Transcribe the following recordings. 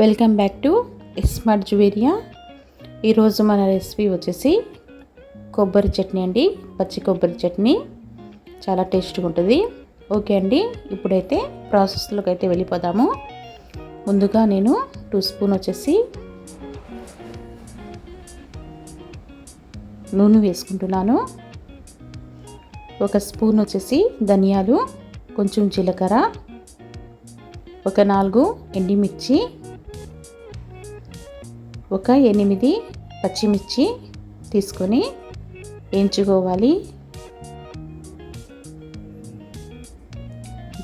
Welcome back to iSmart Juveria ఈరోజు మన recipe వచ్చేసి కొబ్బరి చట్నీ అండి. పచ్చి కొబ్బరి చట్నీ. చాలా టేస్ట్గా ఉంటుంది. ఓకే అండి ఇప్పుడైతే ప్రాసెస్లోకి అయితే వెళ్ళిపోదాము. ముందుగా నేను టూ స్పూన్ వచ్చేసి నూనె వేసుకుంటున్నాను. ఒక స్పూన్ వచ్చేసి ధనియాలు కొంచెం జీలకర్ర ఒక నాలుగు ఎండిమిర్చి ఒక ఎనిమిది పచ్చిమిర్చి తీసుకొని వేయించుకోవాలి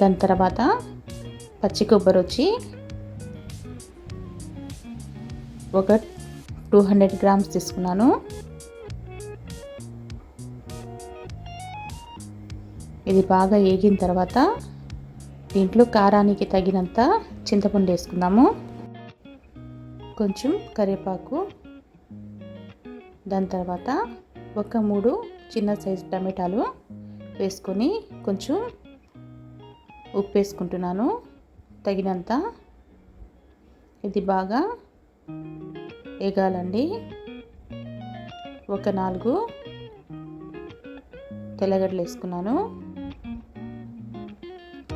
దాని తర్వాత పచ్చి కొబ్బరి వచ్చి ఒక టూ హండ్రెడ్ గ్రామ్స్ తీసుకున్నాను. ఇది బాగా వేగిన తర్వాత దీంట్లో కారానికి తగినంత చింతపండు వేసుకుందాము. కొంచెం కరివేపాకు. దాని తర్వాత ఒక మూడు చిన్న సైజు టమాటాలు వేసుకొని కొంచెం ఉప్పు వేసుకుంటున్నాను. తగినంత ఇది బాగా ఎగాలండి ఒక నాలుగు తెల్లగడ్డలు వేసుకున్నాను.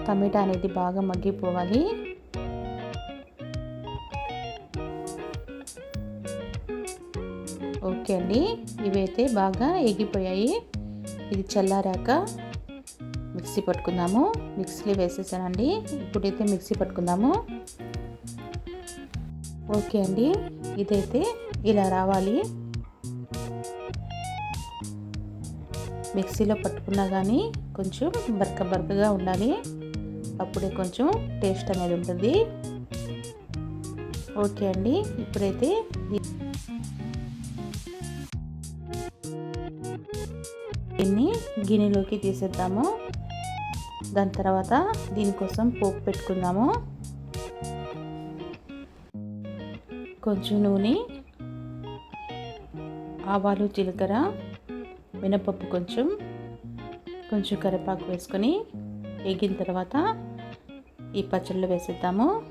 టమాటా అనేది బాగా మగ్గిపోవాలి. ఓకే అండి. ఇవైతే బాగా ఎగిపోయాయి ఇది చల్లారాక మిక్సీ పట్టుకుందాము. మిక్సీలో వేసేసానండి. ఇప్పుడైతే మిక్సీ పట్టుకుందాము. ఓకే అండి. ఇదైతే ఇలా రావాలి. మిక్సీలో పట్టుకున్నా కానీ కొంచెం బరక బరకగా ఉండాలి. అప్పుడే కొంచెం టేస్ట్ అనేది ఉంటుంది. ఓకే అండి. ఇప్పుడైతే దీన్ని గిన్నెలోకి తీసేద్దాము. దాని తర్వాత దీనికోసం పోపు పెట్టుకుందాము. కొంచెం నూనె ఆవాలు జీలకర్ర మినపప్పు కొంచెం కొంచెం కరివేపాకు వేసుకొని వేగిన తర్వాత ఈ పచ్చళ్ళు వేసేద్దాము.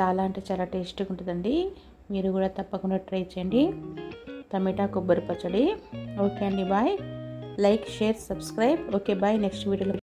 చాలా అంటే చాలా టేస్టీగా ఉంటుందండి. మీరు కూడా తప్పకుండా ట్రై చేయండి. టమాటా కొబ్బరి పచ్చడి. ఓకే అండి bye. Like share subscribe. Okay bye. Next వీడియోలో